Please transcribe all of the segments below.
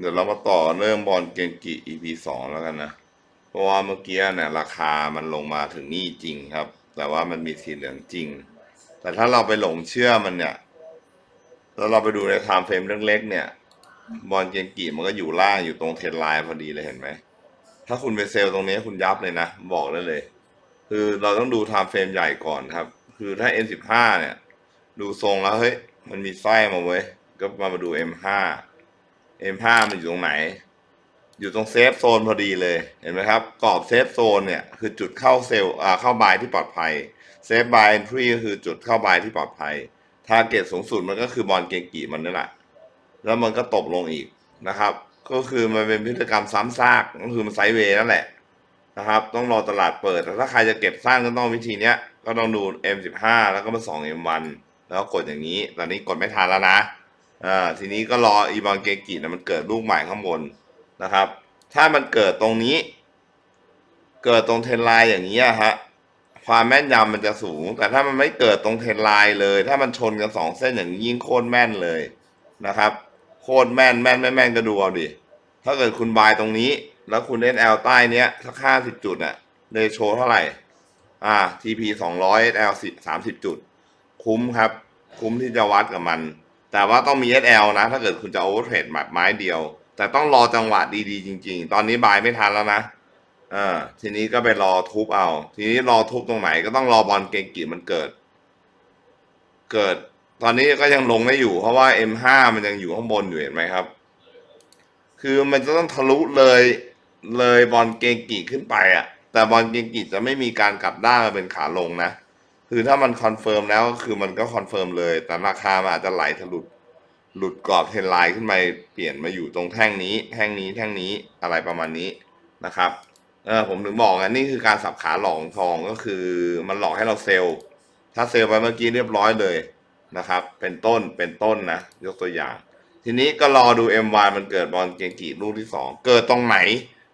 เดี๋ยวเรามาต่อเรื่องบอลเกงกิ EP สองแล้วกันนะ เพราะว่าเมื่อกี้เนี่ยราคามันลงมาถึงนี่จริงครับ แต่ว่ามันมีสีเหลืองจริง แต่ถ้าเราไปหลงเชื่อมันเนี่ย แล้วเราไปดูในไทม์เฟรมเล็กๆเนี่ย บอลเกงกิมันก็อยู่ล่างอยู่ตรงเทรนไลน์พอดีเลยเห็นไหม ถ้าคุณไปเซลตรงนี้คุณยับเลยนะ บอกได้เลย คือเราต้องดูไทม์เฟรมใหญ่ก่อนครับ คือถ้า N15 เนี่ย ดูทรงแล้วเฮ้ยมันมีไส้มาเว้ยก็มามาดู M5 M5 มันอยู่ตรงไหน อยู่ตรงเซฟโซนพอดีเลย เห็นไหมครับ กรอบเซฟโซนเนี่ยคือจุดเข้าเซลล์อ่าเข้าบายที่ปลอดภัย เซฟบายเอนทรีก็คือจุดเข้าบายที่ปลอดภัย ทาร์เก็ตสูงสุดมันก็คือบอลเกงกีมันนี่นแหละ แล้วมันก็ตกลงอีกนะครับ ก็คือมันเป็นพฤติกรรมซ้ำซาก ก็คือมันไซด์เวย์นั่นแหละนะครับ ต้องรอตลาดเปิด แต่ถ้าใครจะเก็บสร้างก็ต้องวิธีเนี้ย ก็ต้องดู M15 แล้วก็มาส่อง M1 แล้วกดอย่างนี้ ตอนนี้กดไม่ทันแล้วนะ อ่าทีนี้ก็รออีบอลเกกินะมันเกิดลูกใหม่ข้างบนนะครับ ถ้ามันเกิดตรงนี้ เกิดตรงเทรนไลน์อย่างนี้ฮะความแม่นยำมันจะสูง แต่ถ้ามันไม่เกิดตรงเทรนไลน์เลย ถ้ามันชนกันสองเส้นอย่างนี้ยิ่งโคตรแม่นเลยนะครับ โคตรแม่นแม่นไม่แม่นก็ดูเอาดิถ้าเกิดคุณบายตรงนี้ แล้วคุณเล่น L ใต้เนี้ยสักห้าสิบจุดอะเรโชเท่าไหร่ อ่า TP สองร้อย L สามสิบจุด คุ้มครับ คุ้มที่จะวัดกับมัน แต่ว่าต้องมี SL นะ ถ้าเกิดคุณจะโอเวอร์เทรดแบบไม้เดียว แต่ต้องรอจังหวะดีๆ จริง ๆ ตอนนี้บายไม่ทันแล้วนะเออทีนี้ก็ไปรอทุบเอา ทีนี้รอทุบตรงไหนก็ต้องรอบอลเกงกิมันเกิด เกิด ตอนนี้ก็ยังลงไม่อยู่ เพราะว่า M5 มันยังอยู่ข้างบนอยู่เห็นไหมครับ คือมันจะต้องทะลุเลยเลยบอลเกงกิขึ้นไปอะแต่บอลเกงกิจะไม่มีการกลับด้านมาเป็นขาลงนะ คือถ้ามันคอนเฟิร์มแล้วคือมันก็คอนเฟิร์มเลย แต่ราคามันอาจจะไหลทะลุหลุดกรอบเทรนไลน์ขึ้นไปเปลี่ยนมาอยู่ตรงแท่งนี้ แท่งนี้แท่งนี้อะไรประมาณนี้นะครับเออผมถึงบอกไงนี่คือการสับขาหลอกของทองก็คือมันหลอกให้เราเซลล์ ถ้าเซลล์ไปเมื่อกี้เรียบร้อยเลยนะครับ เป็นต้นเป็นต้นนะ ยกตัวอย่าง ทีนี้ก็รอดู M1 มันเกิดบอลเกงกีลูกที่สองเกิดตรงไหน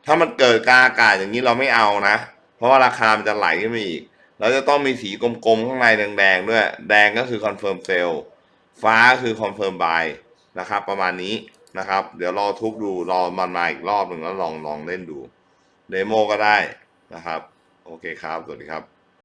ถ้ามันเกิดกลางอากาศอย่างนี้เราไม่เอานะ เพราะว่าราคามันจะไหลขึ้นมาอีก แล้วจะต้องมีสีกลมๆ ข้างในแดงๆด้วย แดงก็คือคอนเฟิร์มเซลฟ้าคือคอนเฟิร์มบายนะครับ ประมาณนี้นะครับ เดี๋ยวรอทุบดูรอมันมาอีกรอบหนึ่งแล้วลองลองเล่นดูเดโมก็ได้นะครับ โอเคครับ สวัสดีครับ